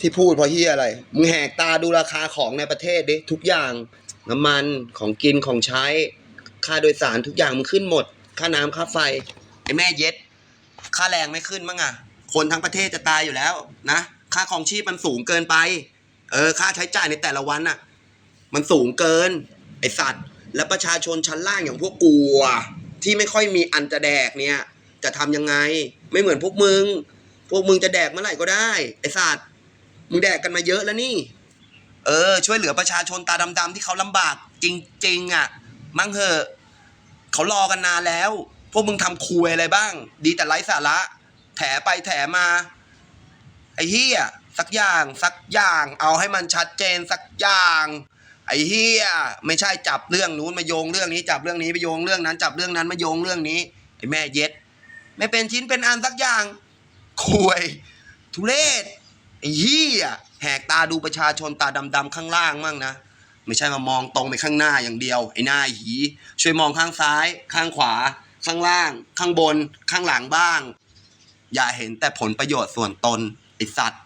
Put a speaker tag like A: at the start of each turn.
A: ที่พูดเพราะเฮียอะไร มึงแหกตาดูราคาของในประเทศดิทุกอย่าง น้ำมันของกินของใช้ ค่าโดยสารทุกอย่างมันขึ้นหมด ค่าน้ำค่าไฟไอ้แม่เย็ด ค่าแรงไม่ขึ้นมั้งอะคนทั้งประเทศจะตายอยู่แล้วนะ ค่าของชีพมันสูงเกินไป เออ ค่าใช้จ่ายในแต่ละวันอะมันสูงเกิน ไอสัตว์ และประชาชนชั้นล่างอย่างพวกกูอะที่ไม่ค่อยมีอันจะแดกเนี่ย จะทำยังไง ไม่เหมือนพวกมึง พวกมึงจะแดกเมื่อไหร่ก็ได้ ไอสัตว์ มึงแดกกันมาเยอะแล้วนี่ เออ ช่วยเหลือประชาชนตาดำๆที่เขาลำบาก จริง ๆ อะ มั่งเหอะเขารอกันนานแล้ว พวกมึงทำคุยอะไรบ้าง ดีแต่ไร้สาระ แถไปแถมา ไอ้เฮียสักอย่างสักอย่าง เอาให้มันชัดเจนสักอย่าง ไอ้เฮียไม่ใช่จับเรื่องนู้นมาโยงเรื่องนี้จับเรื่องนี้ไปโยงเรื่องนั้น จับเรื่องนั้นมาโยงเรื่องนี้ไอ้แม่เย็ด ไม่เป็นชิ้นเป็นอันสักอย่างคุยทุเรศ ไอ้เฮียแหกตาดูประชาชนตาดำๆข้างล่างมั่งนะ ไม่ใช่มามองตรงไปข้างหน้าอย่างเดียว ไอ้หน้าหี ช่วยมองข้างซ้าย ข้างขวา ข้างล่าง ข้างบน ข้างหลังบ้าง อย่าเห็นแต่ผลประโยชน์ส่วนตนไอ้สัตว์